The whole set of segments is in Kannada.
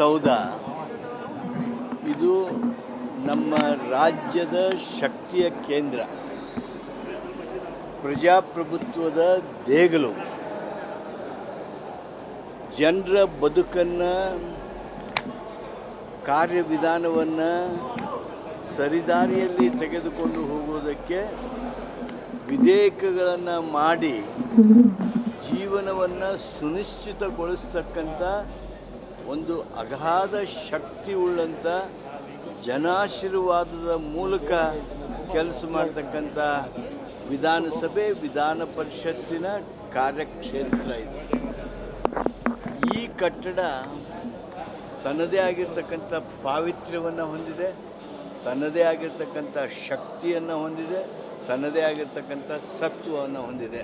ಸೌಧ ಇದು ನಮ್ಮ ರಾಜ್ಯದ ಶಕ್ತಿಯ ಕೇಂದ್ರ. ಪ್ರಜಾಪ್ರಭುತ್ವದ ದೇಗಲು. ಜನರ ಬದುಕನ್ನು, ಕಾರ್ಯವಿಧಾನವನ್ನು ಸರಿದಾರಿಯಲ್ಲಿ ತೆಗೆದುಕೊಂಡು ಹೋಗುವುದಕ್ಕೆ ವಿಧೇಯಕಗಳನ್ನು ಮಾಡಿ, ಜೀವನವನ್ನು ಸುನಿಶ್ಚಿತಗೊಳಿಸ್ತಕ್ಕಂಥ ಒಂದು ಅಗಾಧ ಶಕ್ತಿ ಉಳ್ಳಂಥ ಜನಾಶೀರ್ವಾದದ ಮೂಲಕ ಕೆಲಸ ಮಾಡ್ತಕ್ಕಂಥ ವಿಧಾನಸಭೆ, ವಿಧಾನ ಪರಿಷತ್ತಿನ ಕಾರ್ಯಕ್ಷೇತ್ರ ಇದು. ಈ ಕಟ್ಟಡ ತನ್ನದೇ ಆಗಿರ್ತಕ್ಕಂಥ ಪಾವಿತ್ರ್ಯವನ್ನು ಹೊಂದಿದೆ, ತನ್ನದೇ ಆಗಿರ್ತಕ್ಕಂಥ ಶಕ್ತಿಯನ್ನು ಹೊಂದಿದೆ, ತನ್ನದೇ ಆಗಿರ್ತಕ್ಕಂಥ ಸತ್ವವನ್ನು ಹೊಂದಿದೆ.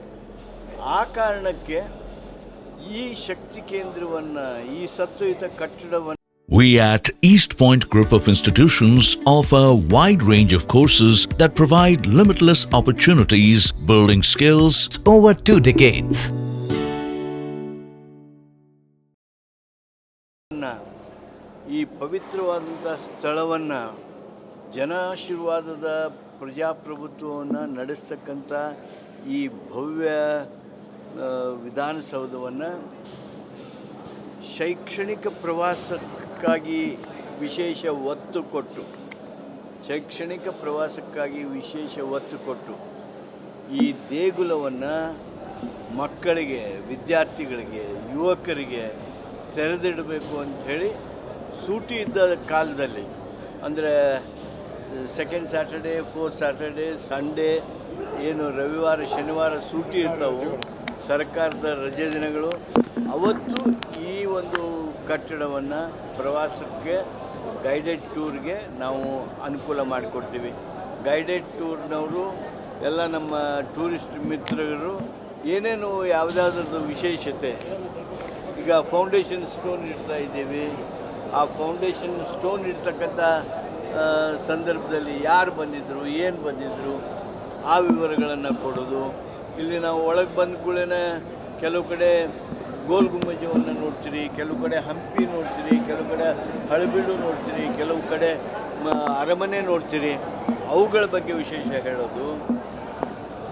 ಆ ಕಾರಣಕ್ಕೆ ಈ ಶಕ್ತಿ ಕೇಂದ್ರವನ್ನು ಈ ಸತ್ವಯುತ ಕಟ್ಟಡವನ್ನು We at East Point Group of Institutions offer a wide range of courses that provide limitless opportunities, building skills, over two decades. ಈ ಪವಿತ್ರವಾದಂಥ ಸ್ಥಳವನ್ನು ಜನಾಶೀರ್ವಾದದ ಪ್ರಜಾಪ್ರಭುತ್ವವನ್ನು ನಡೆಸ್ತಕ್ಕಂಥ ಈ ಭವ್ಯ ಆ, ವಿಧಾನಸೌಧವನ್ನು ಶೈಕ್ಷಣಿಕ ಪ್ರವಾಸಕ್ಕಾಗಿ ವಿಶೇಷ ಒತ್ತು ಕೊಟ್ಟು, ಶೈಕ್ಷಣಿಕ ಪ್ರವಾಸಕ್ಕಾಗಿ ವಿಶೇಷ ಒತ್ತು ಕೊಟ್ಟು ಈ ದೇಗುಲವನ್ನು ಮಕ್ಕಳಿಗೆ, ವಿದ್ಯಾರ್ಥಿಗಳಿಗೆ, ಯುವಕರಿಗೆ ತೆರೆದಿಡಬೇಕು ಅಂತ ಹೇಳಿ ಸೂಟಿ ಇದ್ದ ಕಾಲದಲ್ಲಿ, ಅಂದರೆ second Saturday fourth Saturday Sunday ಏನು ರವಿವಾರ, ಶನಿವಾರ ಸೂಟಿ ಇರ್ತಾವೆ ಸರ್ಕಾರದ ರಜೆ ದಿನಗಳು. ಅವತ್ತು ಈ ಒಂದು ಕಟ್ಟಡವನ್ನು ಪ್ರವಾಸಕ್ಕೆ ಗೈಡೆಡ್ ಟೂರ್ಗೆ ನಾವು ಅನುಕೂಲ ಮಾಡಿಕೊಡ್ತೀವಿ. ಗೈಡೆಡ್ ಟೂರ್ನವರು ಎಲ್ಲ ನಮ್ಮ ಟೂರಿಸ್ಟ್ ಮಿತ್ರರು ಏನೇನು ಯಾವುದಾದ್ರದ್ದು ವಿಶೇಷತೆ? ಈಗ ಫೌಂಡೇಶನ್ ಸ್ಟೋನ್ ಇಡ್ತಾ ಇದ್ದೀವಿ. ಆ ಫೌಂಡೇಶನ್ ಸ್ಟೋನ್ ಇರ್ತಕ್ಕಂಥ ಸಂದರ್ಭದಲ್ಲಿ ಯಾರು ಬಂದಿದ್ದರು ಏನು ಬಂದಿದ್ದರು ಆ ವಿವರಗಳನ್ನು ಕೊಡೋದು. ಇಲ್ಲಿ ನಾವು ಒಳಗೆ ಬಂದ ಕೂಡಲೇ ಕೆಲವು ಕಡೆ ಗೋಲ್ ಗುಮ್ಮಜವನ್ನು ನೋಡ್ತೀರಿ, ಕೆಲವು ಕಡೆ ಹಂಪಿ ನೋಡ್ತೀರಿ, ಕೆಲವು ಕಡೆ ಹಳಬೀಡು ನೋಡ್ತೀರಿ, ಕೆಲವು ಕಡೆ ಅರಮನೆ ನೋಡ್ತೀರಿ. ಅವುಗಳ ಬಗ್ಗೆ ವಿಶೇಷ ಹೇಳೋದು,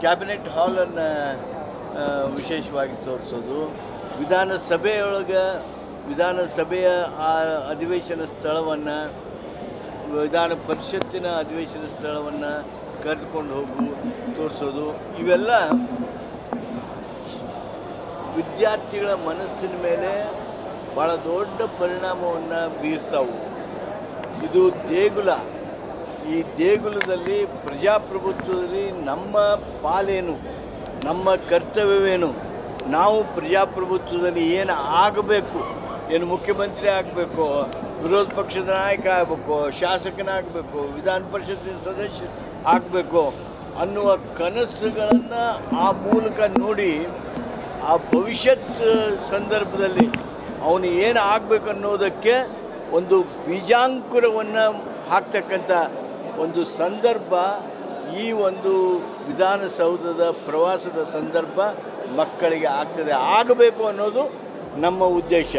ಕ್ಯಾಬಿನೆಟ್ ಹಾಲನ್ನು ವಿಶೇಷವಾಗಿ ತೋರಿಸೋದು. ವಿಧಾನಸಭೆಯೊಳಗೆ, ವಿಧಾನಸಭೆಯ ಆ ಅಧಿವೇಶನ ಸ್ಥಳವನ್ನು, ವಿಧಾನ ಪರಿಷತ್ತಿನ ಅಧಿವೇಶನ ಸ್ಥಳವನ್ನು ಕರೆದುಕೊಂಡು ಹೋಗು, ತೋರಿಸೋದು, ಇವೆಲ್ಲ ವಿದ್ಯಾರ್ಥಿಗಳ ಮನಸ್ಸಿನ ಮೇಲೆ ಭಾಳ ದೊಡ್ಡ ಪರಿಣಾಮವನ್ನು ಬೀರ್ತಾವು. ಇದು ದೇಗುಲ. ಈ ದೇಗುಲದಲ್ಲಿ ಪ್ರಜಾಪ್ರಭುತ್ವದಲ್ಲಿ ನಮ್ಮ ಪಾಲೇನು, ನಮ್ಮ ಕರ್ತವ್ಯವೇನು, ನಾವು ಪ್ರಜಾಪ್ರಭುತ್ವದಲ್ಲಿ ಏನು ಆಗಬೇಕು, ಏನು ಮುಖ್ಯಮಂತ್ರಿ ಆಗಬೇಕು ವಿರೋಧ ಪಕ್ಷದ ನಾಯಕ ಆಗಬೇಕು, ಶಾಸಕನಾಗಬೇಕು, ವಿಧಾನ ಪರಿಷತ್ತಿನ ಸದಸ್ಯ ಆಗಬೇಕು ಅನ್ನುವ ಕನಸುಗಳನ್ನು ಆ ಮೂಲಕ ನೋಡಿ ಆ ಭವಿಷ್ಯತ್ ಸಂದರ್ಭದಲ್ಲಿ ಅವನು ಏನು ಆಗಬೇಕು ಅನ್ನೋದಕ್ಕೆ ಒಂದು ಬೀಜಾಂಕುರವನ್ನು ಹಾಕ್ತಕ್ಕಂಥ ಒಂದು ಸಂದರ್ಭ, ಈ ಒಂದು ವಿಧಾನಸೌಧದ ಪ್ರವಾಸದ ಸಂದರ್ಭ ಮಕ್ಕಳಿಗೆ ಆಗ್ತದೆ. ಆಗಬೇಕು ಅನ್ನೋದು ನಮ್ಮ ಉದ್ದೇಶ.